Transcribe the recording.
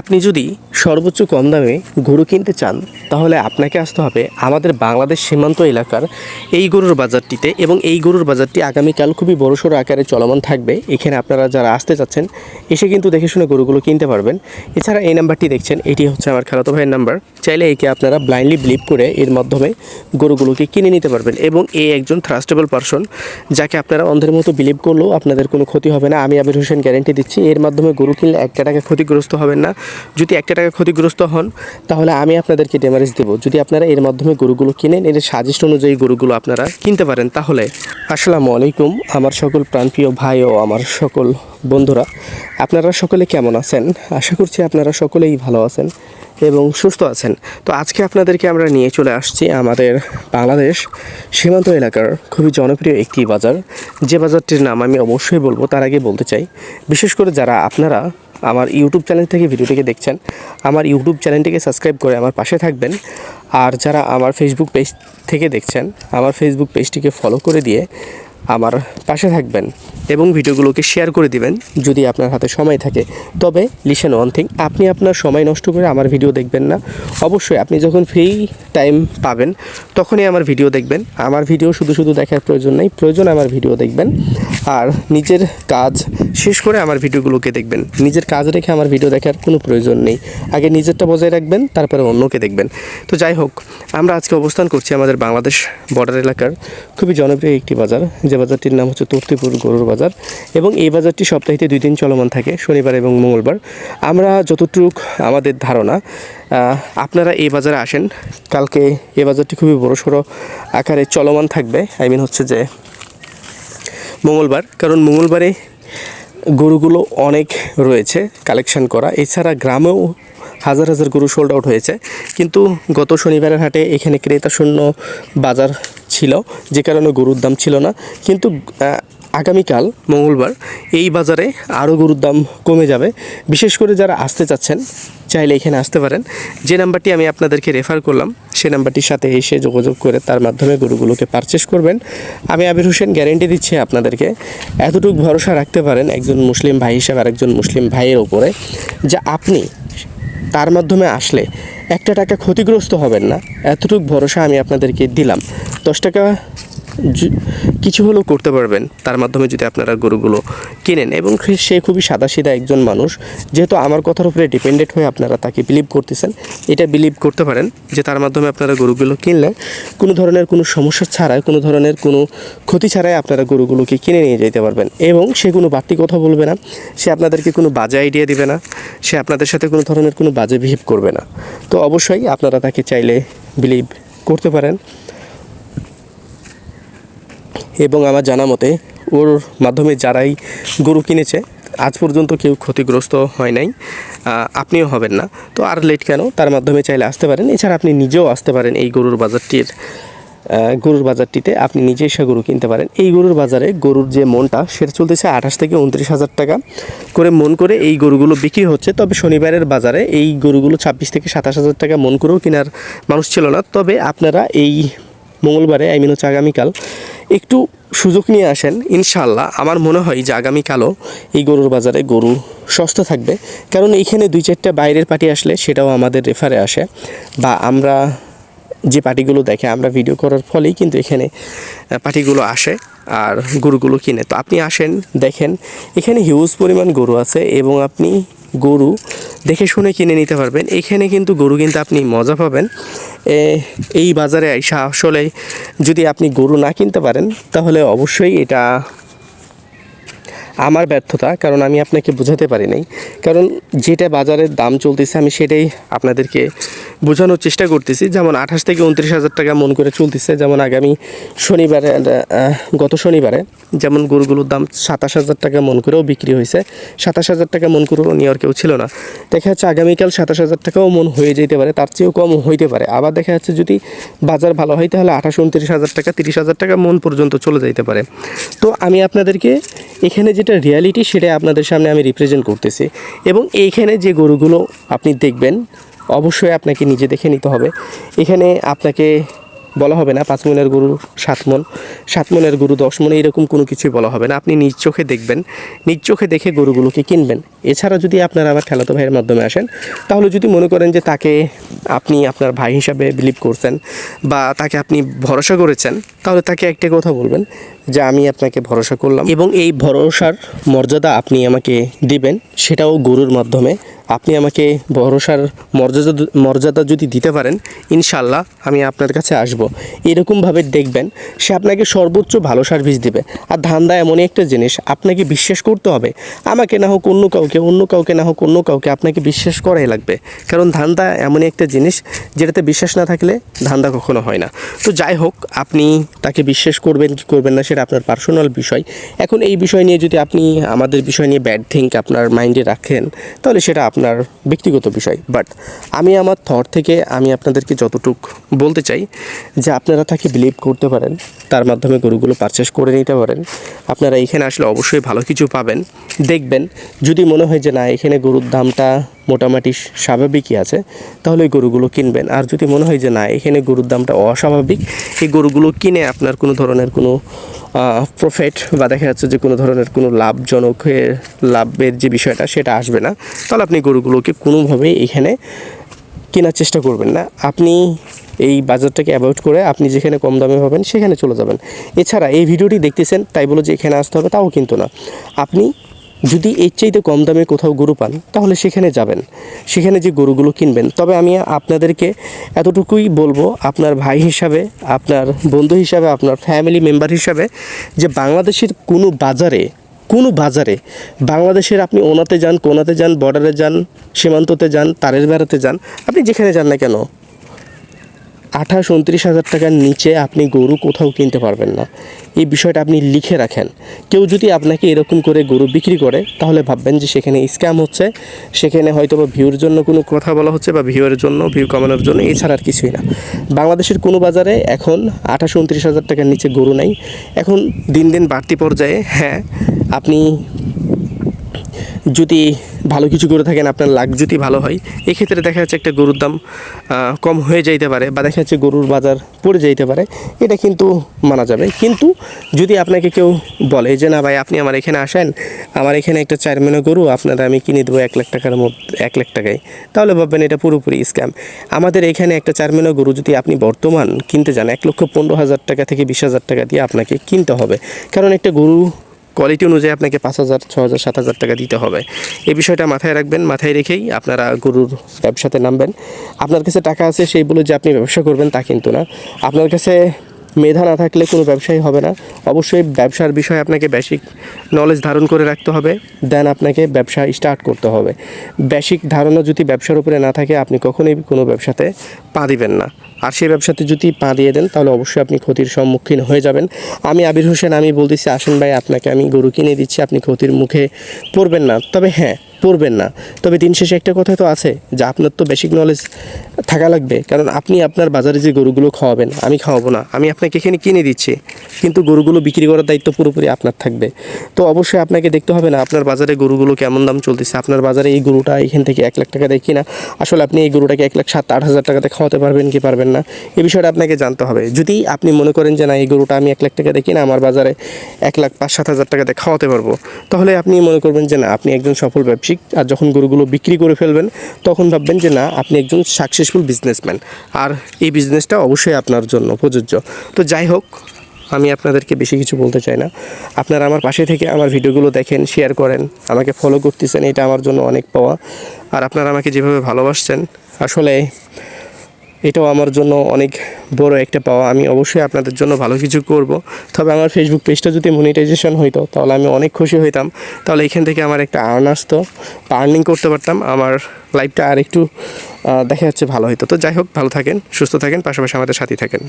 আপনি যদি সর্বোচ্চ কম দামে গরু কিনতে চান, তাহলে আপনাকে আসতে হবে আমাদের বাংলাদেশ সীমান্ত এলাকার এই গরুর বাজারটিতে এবং এই গরুর বাজারটি আগামীকাল খুবই বড়সড় আকারে চলমান থাকবে। এখানে আপনারা যারা আসতে চাচ্ছেন, এসে কিন্তু দেখে শুনে গরুগুলো কিনতে পারবেন। এছাড়া এই নাম্বারটি দেখছেন, এটি হচ্ছে আমার খালাতো ভাইয়ের নাম্বার। চাইলে একে আপনারা ব্লাইন্ডলি বিলিভ করে এর মাধ্যমে গরুগুলোকে কিনে নিতে পারবেন এবং এই একজন থ্রাস্টেবল পারসন যাকে আপনারা অন্ধের মতো বিলিভ করলেও আপনাদের কোনো ক্ষতি হবে না। আমি আবির হোসেন গ্যারেন্টি দিচ্ছি, এর মাধ্যমে গরু কিনলে একটা টাকা ক্ষতিগ্রস্ত হবেন না। যদি একটা টাকা ক্ষতিগ্রস্ত হন, তাহলে আমি আপনাদেরকে ডেমারেজ দেবো। যদি আপনারা এর মাধ্যমে গরুগুলো কিনেন, এর সাজেস্ট অনুযায়ী গরুগুলো আপনারা কিনতে পারেন, তাহলে। আসসালামু আলাইকুম, আমার সকল প্রাণপ্রিয় ভাই ও আমার সকল বন্ধুরা। আপনারা সকলে কেমন আছেন? আশা করছি আপনারা সকলেই ভালো আছেন এবং সুস্থ আছেন। তো আজকে আপনাদেরকে আমরা নিয়ে চলে আসছি আমাদের বাংলাদেশ সীমান্ত এলাকার খুবই জনপ্রিয় একটি বাজার। যে বাজারটির নাম আমি অবশ্যই বলব, তার আগে বলতে চাই, বিশেষ করে যারা আপনারা আমার ইউটিউব চ্যানেল থেকে ভিডিওটিকে দেখছেন, আমার ইউটিউব চ্যানেলটিকে সাবস্ক্রাইব করে আমার পাশে থাকবেন। আর যারা আমার ফেসবুক পেজ থেকে দেখছেন, আমার ফেসবুক পেজটিকে ফলো করে দিয়ে আমার পাশে থাকবেন। এবং ভিডিওগুলোকে শেয়ার করে দিবেন যদি আপনার হাতে সময় থাকে। তবে লিসেন ওয়ান থিং আপনি আপনার সময় নষ্ট করে আমার ভিডিও দেখবেন না। অবশ্যই আপনি যখন ফ্রি টাইম পাবেন, তখনই আমার ভিডিও দেখবেন। আমার ভিডিও শুধু শুধু দেখার প্রয়োজন নেই, প্রয়োজন আমার ভিডিও দেখবেন। আর নিজের কাজ শেষ করে আমার ভিডিওগুলোকে দেখবেন। নিজের কাজ রেখে আমার ভিডিও দেখার কোনো প্রয়োজন নেই। আগে নিজেরটা বজায় রাখবেন, তারপরে অন্যকে দেখবেন। তো যাই হোক, আমরা আজকে অবস্থান করছি আমাদের বাংলাদেশ বর্ডার এলাকার খুবই জনপ্রিয় একটি বাজার। যে বাজারটির নাম হচ্ছে তর্তিপুর গরুর বাজার। এবং এই বাজারটি সপ্তাহে দুই দিন চলমান থাকে, শনিবার এবং মঙ্গলবার। আমরা যতটুক আমাদের ধারণা আপনারা এই বাজারে আসেন। কালকে এই বাজারটি খুবই বড়সড় আকারে চলমান থাকবে। আই মিন হচ্ছে যে মঙ্গলবার, কারণ মঙ্গলবারে গরুগুলো অনেক রয়েছে কালেকশন করা। এছাড়া গ্রামেও হাজার হাজার গরু সোল্ড আউট হয়েছে। কিন্তু গত শনিবারের হাটে এখানে ক্রেতা শূন্য বাজার ছিল, যে কারণে গরুর দাম ছিল না। কিন্তু আগামীকাল, মঙ্গলবার, এই বাজারে আরও গরুর দাম কমে যাবে। বিশেষ করে যারা আসতে চাচ্ছেন, চাইলে এখানে আসতে পারেন। যে নাম্বারটি আমি আপনাদেরকে রেফার করলাম সেই নাম্বারটির সাথে এসে যোগাযোগ করে তার মাধ্যমে গরুগুলোকে পারচেস করবেন। আমি আবির হোসেন গ্যারেন্টি দিচ্ছি আপনাদেরকে, এতটুকু ভরসা রাখতে পারেন একজন মুসলিম ভাই হিসেবে আরেকজন মুসলিম ভাইয়ের ওপরে যে আপনি তার মাধ্যমে আসলে একটা টাকা ক্ষতিগ্রস্ত হবেন না। এতটুকু ভরসা আমি আপনাদেরকে দিলাম। দশ টাকা কিছু হলেও করতে পারবেন। তার মাধ্যমে যদি আপনারা গরুগুলো কিনেন এবং সে- খুবই সাদাসিধা একজন মানুষ, যেহেতু আমার কথার উপরে ডিপেন্ডেন্ট হয়ে আপনারা তাকে বিলিভ করতেছেন, এটা বিলিভ করতে পারেন যে তার মাধ্যমে আপনারা গরুগুলো কিনলে কোনো ধরনের কোনো সমস্যা ছাড়াই, কোনো ধরনের কোনো ক্ষতি ছাড়াই আপনারা গরুগুলোকে কিনে নিয়ে যেতে পারবেন। এবং সে কোনো বাড়তি কথা বলবে না, সে আপনাদেরকে কোনো বাজে আইডিয়া দিবে না, সে আপনাদের সাথে কোনো ধরনের কোনো বাজে বিহেভ করবে না। তো অবশ্যই আপনারা তাকে চাইলে বিলিভ করতে পারেন। এবং আমার জানা মতে ওর মাধ্যমে যারাই গরু কিনেছে, আজ পর্যন্ত কেউ ক্ষতিগ্রস্ত হয় নাই। আপনিও হবেন না। তো আর লেট কেন? তার মাধ্যমে চাইলে আসতে পারেন। এছাড়া আপনি নিজেও আসতে পারেন এই গরুর বাজারটির গরুর বাজারটিতে। আপনি নিজে এসে গরু কিনতে পারেন। এই গরুর বাজারে গরুর যে মনটা, সেটা চলতেছে আঠাশ থেকে উনত্রিশ হাজার টাকা করে মন করে এই গরুগুলো বিক্রি হচ্ছে। তবে শনিবারের বাজারে এই গরুগুলো ছাব্বিশ থেকে সাতাশ হাজার টাকা মন করেও কেনার মানুষ ছিল না। তবে আপনারা এই মঙ্গলবারে, আই মিন হচ্ছে আগামীকাল একটু সুযোগ নিয়ে আসেন ইনশাল্লাহ আমার মনে হয় যে আগামীকালও এই গরুর বাজারে গরু সস্তা থাকবে। কারণ এইখানে দুই চারটা বাইরের পার্টি আসলে সেটাও আমাদের রেফারে আসে। বা আমরা যে পার্টিগুলো দেখে আমরা ভিডিও করার ফলেই কিন্তু এখানে পার্টিগুলো আসে আর গরুগুলো কিনে। তো আপনি আসেন, দেখেন, এখানে হিউজ পরিমাণ গরু আছে এবং আপনি গরু দেখে শুনে কিনে নিতে পারবেন। এখানে কিন্তু গরু কিন্তু আপনি মজা পাবেন। এই বাজারে আসলে যদি আপনি গরু না কিনতে পারেন, তাহলে অবশ্যই এটা আমার ব্যর্থতা, কারণ আমি আপনাকে বোঝাতে পারি নাই। কারণ যেটা বাজারের দাম চলতেছে, আমি সেটাই আপনাদেরকে বোঝানোর চেষ্টা করতেছি। যেমন আঠাশ থেকে উনত্রিশ হাজার টাকা মন করে চলতেছে, যেমন আগামী শনিবারে গত শনিবারে, যেমন গরুগুলোর দাম সাতাশ হাজার টাকা মন করেও বিক্রি হয়েছে। সাতাশ হাজার টাকা মন করেও নেওয়ার কেউ ছিল না। দেখা যাচ্ছে আগামীকাল সাতাশ হাজার টাকাও মন হয়ে যেতে পারে, তার চেয়েও কম হইতে পারে। আবার দেখা যাচ্ছে যদি বাজার ভালো হয়, তাহলে আঠাশ উনত্রিশ হাজার টাকা, তিরিশ হাজার টাকা মন পর্যন্ত চলে যাইতে পারে। তো আমি আপনাদেরকে এখানে যেটা রিয়ালিটি সেটাই আপনাদের সামনে আমি রিপ্রেজেন্ট করতেছি। এবং এইখানে যে গরুগুলো আপনি দেখবেন, অবশ্যই আপনাকে নিজে দেখে নিতে হবে। এখানে আপনাকে বলা হবে না, পাঁচ মনের গরু, সাত মন। সাত মনের গরু, দশ মনে এরকম কোনো কিছুই বলা হবে না। আপনি নিজ চোখে দেখবেন, নিজ চোখে দেখে গরুগুলোকে কিনবেন। এছাড়া যদি আপনারা আমার খেলাতো ভাইয়ের মাধ্যমে আসেন, তাহলে যদি মনে করেন যে তাকে আপনি আপনার ভাই হিসাবে বিলিভ করছেন বা তাকে আপনি ভরসা করেছেন, তাহলে তাকে একটা কথা বলবেন যে, আমি আপনাকে ভরসা করলাম এবং এই ভরসার মর্যাদা আপনি আমাকে দিবেন। সেটাও গরুর মাধ্যমে আপনি আমাকে ভরসার মর্যাদা মর্যাদা যদি দিতে পারেন ইনশাল্লাহ আমি আপনার কাছে আসব। এরকমভাবে দেখবেন, সে আপনাকে সর্বোচ্চ ভালো সার্ভিস দেবে। আর ধান্দা এমনই একটা জিনিস, আপনাকে বিশ্বাস করতে হবে। আমাকে না হোক অন্য কাউকে অন্য কাউকে না হোক অন্য কাউকে আপনাকে বিশ্বাস করাই লাগবে। কারণ ধান্দা এমনই একটা জিনিস, যেটাতে বিশ্বাস না থাকলে ধান্দা কখনো হয় না। তো যাই হোক, আপনি তাকে বিশ্বাস করবেন কি করবেন না, সেটা আপনার পার্সোনাল বিষয়। এখন এই বিষয় নিয়ে যদি আপনি আমাদের বিষয় নিয়ে ব্যাড থিঙ্ক আপনার মাইন্ডে রাখেন, তাহলে সেটা আপনার ব্যক্তিগত বিষয় বাট আমি আমার থর থেকে আমি আপনাদেরকে যতটুক বলতে চাই, যে আপনারা তাকে বিলিভ করতে পারেন, তার মাধ্যমে গরুগুলো পারচেস করে নিতে পারেন। আপনারা এখানে আসলে অবশ্যই ভালো কিছু পাবেন, দেখবেন। যদি মনে হয় যে না, এখানে গরুর দামটা মোটামুটি স্বাভাবিকই আছে, তাহলে ওই গরুগুলো কিনবেন। আর যদি মনে হয় যে না, এখানে গরুর দামটা অস্বাভাবিক, এই গরুগুলো কিনে আপনার কোনো ধরনের কোনো প্রফিট বা দেখা যাচ্ছে যে কোনো ধরনের কোনো লাভজনক লাভের যে বিষয়টা, সেটা আসবে না। তাহলে আপনি গরুগুলোকে কোনোভাবেই এখানে কেনার চেষ্টা করবেন না। আপনি এই বাজারটাকে অ্যাভয়েড করে আপনি যেখানে কম দামে পাবেন, সেখানে চলে যাবেন। এছাড়া এই ভিডিওটি দেখতেছেন, তাই বলে যে এখানে আসতে হবে, তাও কিন্তু না। আপনি যদি এর চাইতে কম দামে কোথাও গরু পান, তাহলে সেখানে যাবেন। সেখানে যে গরুগুলো কিনবেন, তবে আমি আপনাদেরকে এতটুকুই বলব, আপনার ভাই হিসাবে, আপনার বন্ধু হিসাবে, আপনার ফ্যামিলি মেম্বার হিসাবে, যে বাংলাদেশের কোনো বাজারে কোনো বাজারে বাংলাদেশের আপনি ওনাতে যান, কোনাতে যান বর্ডারে যান, সীমান্ততে যান, তারের বেড়াতে যান, আপনি যেখানে যান না কেন আঠাশ, উনত্রিশ হাজার টাকার নিচে আপনি গরু কোথাও কিনতে পারবেন না। এই বিষয়টা আপনি লিখে রাখেন। কেউ যদি আপনাকে এরকম করে গরু বিক্রি করে, তাহলে ভাববেন যে সেখানে স্ক্যাম হচ্ছে। সেখানে হয়তো বা ভিউর জন্য কোনো কথা বলা হচ্ছে বা ভিউয়ের জন্য, ভিউ কমানোর জন্য, এছাড়া আর কিছুই না। বাংলাদেশের কোনো বাজারে এখন আঠাশ, উনত্রিশ হাজার টাকার নিচে গরু নাই। এখন দিন দিন বাড়তি পর্যায়ে হ্যাঁ আপনি যদি ভালো কিছু করে থাকেন, আপনার লাখ যদি ভালো হয়, এক্ষেত্রে দেখা যাচ্ছে একটা গরুর দাম কম হয়ে যাইতে পারে বা দেখা যাচ্ছে গরুর বাজার পড়ে যাইতে পারে। এটা কিন্তু মানা যাবে। কিন্তু যদি আপনাকে কেউ বলে যে, না ভাই, আপনি আমার এখানে আসেন, আমার এখানে একটা চার মেনে গরু, আপনারা আমি কিনে দেবো এক লাখ টাকার মধ্যে, এক লাখ টাকায়, তাহলে ভাববেন এটা পুরোপুরি স্ক্যাম। আমাদের এখানে একটা চার মেনে গরু যদি আপনি বর্তমান কিনতে যান, এক লক্ষ পনেরো হাজার টাকা থেকে বিশ হাজার টাকা দিয়ে আপনাকে কিনতে হবে। কারণ একটা গরু কোয়ালিটি অনুযায়ী আপনাকে পাঁচ হাজার, ছ হাজার, সাত হাজার টাকা দিতে হবে। এই বিষয়টা মাথায় রাখবেন, মাথায় রেখেই আপনারা গরুর ব্যবসাতে নামবেন। আপনার কাছে টাকা আছে, সেই বলে যে আপনি ব্যবসা করবেন, তা কিন্তু না। আপনার কাছে মেধা না থাকলে কোনো ব্যবসাই হবে না। অবশ্যই ব্যবসার বিষয়ে আপনাকে বেসিক নলেজ ধারণ করে রাখতে হবে দেন আপনাকে ব্যবসা স্টার্ট করতে হবে। বেসিক ধারণা যদি ব্যবসার উপরে না থাকে, আপনি কখনোই কোনো ব্যবসাতে পা দিবেন না। আর সেই ব্যবসাতে যদি পা দিয়ে দেন, তাহলে অবশ্যই আপনি ক্ষতির সম্মুখীন হয়ে যাবেন। আমি আবির হোসেন, আমি বলতেছি, আসেন ভাই, আপনাকে আমি গরু কিনে দিচ্ছি, আপনি ক্ষতির মুখে পড়বেন না। তবে হ্যাঁ পড়বেন না। তবে দিন শেষে একটা কথা তো আছে যে আপনার তো বেসিক নলেজ থাকা লাগবে। কারণ আপনি আপনার বাজারে যে গরুগুলো খাওয়াবেন, আমি খাওয়াবো না। আমি আপনাকে এখানে কিনে দিচ্ছি। কিন্তু গরুগুলো বিক্রি করার দায়িত্ব পুরোপুরি আপনার থাকবে। তো অবশ্যই আপনাকে দেখতে হবে না আপনার বাজারে গরুগুলো কেমন দাম চলতেছে। আপনার বাজারে এই গরুটা এখান থেকে এক লাখ টাকা দেয় কিনা। আসলে আপনি এই গরুটাকে এক লাখ সাত, আট হাজার টাকাতে খাওয়াতে পারবেন কি পারবেন না? এ বিষয়টা আপনাকে জানতে হবে। যদি আপনি মনে করেন যে না, এই গরুটা আমি এক লাখ টাকা দেখি না আমার বাজারে এক লাখ পাঁচ, সাত হাজার টাকাতে খাওয়াতে পারব। তাহলে আপনি মনে করবেন যে না, আপনি একজন সফল ব্যবসায়িক আর যখন গরুগুলো বিক্রি করে ফেলবেন, তখন ভাববেন যে না, আপনি একজন সাকসেসফুল বিজনেসম্যান আর এই বিজনেসটা অবশ্যই আপনার জন্য প্রযোজ্য। তো যাই হোক, আমি আপনাদেরকে বেশি কিছু বলতে চাই না। আপনারা আমার পাশে থেকে আমার ভিডিওগুলো দেখেন শেয়ার করেন, আমাকে ফলো করতেছেন, এটা আমার জন্য অনেক পাওয়া। আর আপনারা আমাকে যেভাবে ভালোবাসছেন, আসলে এটাও আমার জন্য অনেক বড় একটা পাওয়া। আমি অবশ্যই আপনাদের জন্য ভালো কিছু করব। তবে আমার ফেসবুক পেজটা যদি মনিটাইজেশন হইতো, তাহলে আমি অনেক খুশি হইতাম। তাহলে এখান থেকে আমার একটা আর্ন আসতো আর্নিং করতে পারতাম। আমার লাইফটা আর একটু দেখা যাচ্ছে ভালো হইতো। তো যাই হোক, ভালো থাকেন, সুস্থ থাকেন, পাশাপাশি আমাদের সাথে থাকেন।